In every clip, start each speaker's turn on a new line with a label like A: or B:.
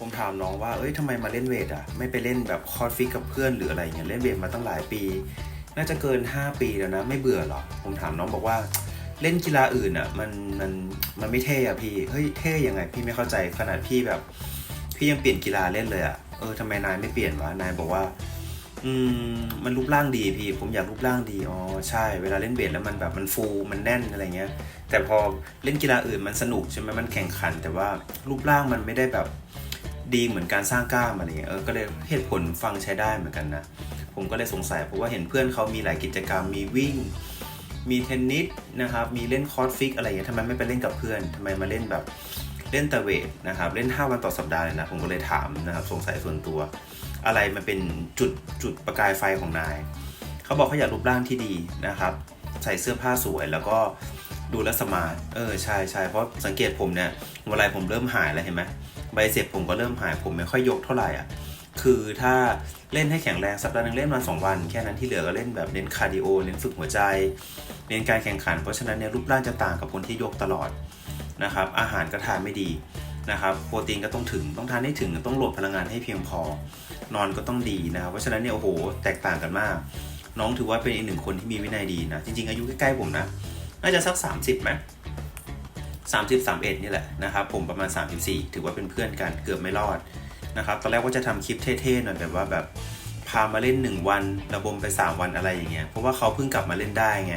A: ผมถามน้องว่าเอ้ยทำไมมาเล่นเวทอะ ไม่ไปเล่นแบบคอร์สฟิตกับเพื่อนหรืออะไรอย่างเงี้ยเล่นเวทมาตั้งหลายปี น่าจะเกิน 5 ปีแล้วนะ ไม่เบื่อหรอ ผมถามน้องบอกว่าเล่นกีฬาอื่นอะมันมันมันไม่เท่อะพี่ เฮ้ยเท่ยังไงพี่ไม่เข้าใจขนาดพี่แบบ พี่ยังเปลี่ยนกีฬาเล่นเลยอะเออทำไมนายไม่เปลี่ยนวะนายบอกว่า อืมมันรูปร่างดีพี่ ผมอยากรูปร่างดีอ๋อใช่ เวลาเล่นเวทแล้วมันแบบมันฟูมันแน่นอะไรเงี้ย แต่พอเล่นกีฬาอื่นมันสนุกใช่ไหมมันแข่งขัน แต่ว่ารูปร่างมันไม่ได้แบบ ดีเหมือนการสร้างกล้ามอะไรเงี้ยเออก็เลยเหตุผลฟังใช้ได้เหมือนกันนะ ผมก็เลยสงสัยเพราะว่าเห็นเพื่อนเขามีหลายกิจกรรมมีวิ่ง มีเทนนิสนะครับมีเล่นคอร์สฟิกอะไรเงี้ยทำไมไม่ไปเล่นกับเพื่อนทำไมมาเล่นแบบเล่นต่เวทนะครับเล่น 5 วันต่อสัปดาห์เลยนะผมก็เลยถามนะครับสงสัยส่วนตัว อะไรมันเป็นจุดจุดประกายไฟของนายเขาบอกเขาอยากรูปร่างที่ดีนะครับใส่เสื้อผ้าสวยแล้วก็ดูแลสมาร์ทเออใช่ใช่เพราะสังเกตผมเนี่ยเวลาผมเริ่มหายแล้วเห็นไหม ใบเสร็จผมก็เริ่มหายผมไม่ค่อยยกเท่าไหร่อะคือถ้าเล่นให้แข็งแรงสัปดาห์หนึงเล่นวันสองวัน แค่นั้นที่เหลือก็เล่นแบบเน้นคาร์ดิโอเน้นฝึกหัวใจ เน้นการแข่งขัน เพราะฉะนั้นเนี่ยรูปร่างจะต่างกับคนที่ยกตลอดนะครับอาหารก็ทานไม่ดีนะครับโปรตีนก็ต้องถึงต้องทานให้ถึงต้องโหลดพลังงานให้เพียงพอ นอนก็ต้องดีนะครับเพราะฉะนั้นเนี่ยโอ้โหแตกต่างกันมาก น้องถือว่าเป็นอีกหนึ่งคนที่มีวินัยดีนะจริงๆอายุใกล้ๆผมนะน่าจะสัก 30มสามสิบสาม เอ็ดนี่แหละนะครับผมประมาณ 34 ถือว่าเป็นเพื่อนกันเกือบไม่รอดนะครับตอนแรกว่าจะทำคลิปเท่ๆหน่อยแบบว่าแบบพามาเล่น 1 วันระบมไป 3 วันอะไรอย่างเงี้ยเพราะว่าเขาเพิ่งกลับมาเล่นได้ไง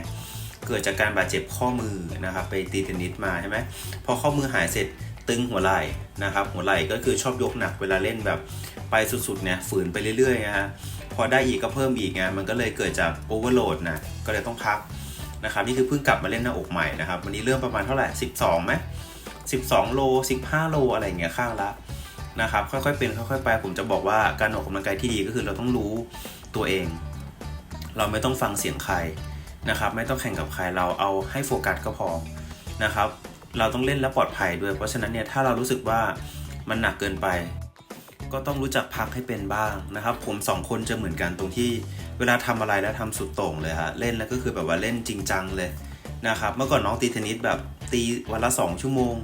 A: เกิดจากการบาดเจ็บข้อมือนะครับไปตีเทนนิสมาใช่ไหมพอข้อมือหายเสร็จตึงหัวไหล่นะครับหัวไหล่ก็คือชอบยกหนักเวลาเล่นแบบไปสุดๆเนี่ยฝืนไปเรื่อยๆนะฮะพอได้อีกก็เพิ่มอีกไงมันก็เลยเกิดจากโอเวอร์โหลดนะก็เลยต้องพัก นะครับนี่คือเพิ่งกลับมาเล่นหน้าอกใหม่นะครับ วันนี้เริ่มประมาณเท่าไหร่ 12ไหม12 โล 15 โลอะไรเงี้ยข้างละนะครับค่อยๆเป็นค่อยๆไปผมจะบอกว่าการออกกำลังกายที่ดีก็คือเราต้องรู้ตัวเอง เราไม่ต้องฟังเสียงใครนะครับ ไม่ต้องแข่งกับใครเราเอาให้โฟกัสก็พอนะครับ เราต้องเล่นแล้วปลอดภัยด้วยเพราะฉะนั้นเนี่ยถ้าเรารู้สึกว่ามันหนักเกินไป ก็ต้องรู้จักพักให้เป็นบ้างนะครับ ผมสองคนจะเหมือนกันตรงที่เวลาทำอะไรแล้วทำสุดโต่งเลยฮะเล่นแล้วก็คือแบบว่าเล่นจริงจังเลยนะครับเมื่อก่อนน้องตีเทนนิสแบบตีวันละ 2 ชั่วโมง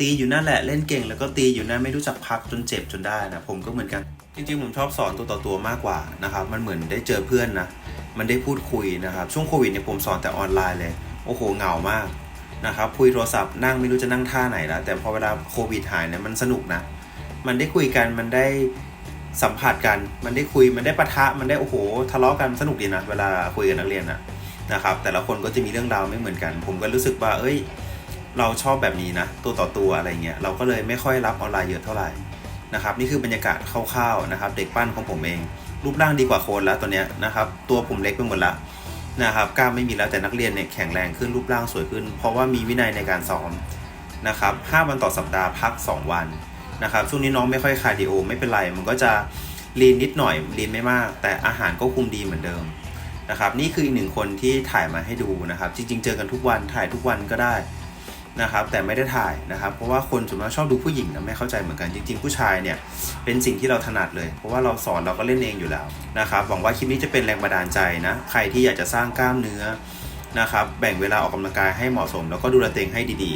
A: ตีอยู่นั่นแหละเล่นเก่ง แล้วก็ตีอยู่นั่นไม่รู้จักพักจนเจ็บจนได้นะผมก็เหมือนกันจริงๆผมชอบสอนตัวต่อตัวมากกว่านะครับมันเหมือนได้เจอเพื่อนนะมันได้พูดคุยนะครับช่วงโควิดเนี่ยผมสอนแต่ออนไลน์เลยโอ้โหเหงามากนะครับคุยโทรศัพท์นั่งไม่รู้จะนั่งท่าไหนแล้วแต่พอเวลาโควิดหายเนี่ยมันสนุกนะ มันได้คุยกันมันได้สัมผัสกัน มันได้คุยมันได้ปะทะมันได้โอ้โหทะเลาะกันสนุกดีนะเวลาคุยกับนักเรียนนะนะครับ แต่ละคนก็จะมีเรื่องราวไม่เหมือนกัน ผมก็รู้สึกว่า เอ้ย เราชอบแบบนี้นะ ตัวต่อตัวอะไรเงี้ยเราก็เลยไม่ค่อยรับออนไลน์เยอะเท่าไหร่นะครับ นี่คือบรรยากาศคร่าวๆนะครับ เด็กปั้นของผมเอง รูปร่างดีกว่าโคนแล้วตัวเนี้ยนะครับ ตัวผมเล็กไปหมดละนะครับกล้ามไม่มีแล้วแต่นักเรียนเนี่ยแข็งแรงขึ้นรูปร่างสวยขึ้น เพราะว่ามีวินัยในการซ้อมนะครับ5วันต่อสัปดาห์พัก 2 วัน นะครับช่วงนี้น้องไม่ค่อยคาร์ดิโอไม่เป็นไร มันก็จะลีนนิดหน่อยลีนไม่มาก แต่อาหารก็คุมดีเหมือนเดิมนะครับนี่คืออีกหนึ่งคนที่ถ่ายมาให้ดูนะครับจริง ๆ เจอกันทุกวันถ่ายทุกวันก็ได้นะครับแต่ไม่ได้ถ่ายนะครับเพราะว่าคนส่วนมากชอบดูผู้หญิงนะไม่เข้าใจเหมือนกันจริง ๆ ผู้ชายเนี่ยเป็นสิ่งที่เราถนัดเลย เพราะว่าเราสอนเราก็เล่นเองอยู่แล้วนะครับหวังว่าคลิปนี้จะเป็นแรงบันดาลใจนะใครที่อยากจะสร้างกล้ามเนื้อนะครับแบ่งเวลาออกกำลังกายให้เหมาะสม แล้วก็ดูแลตัวเองให้ดี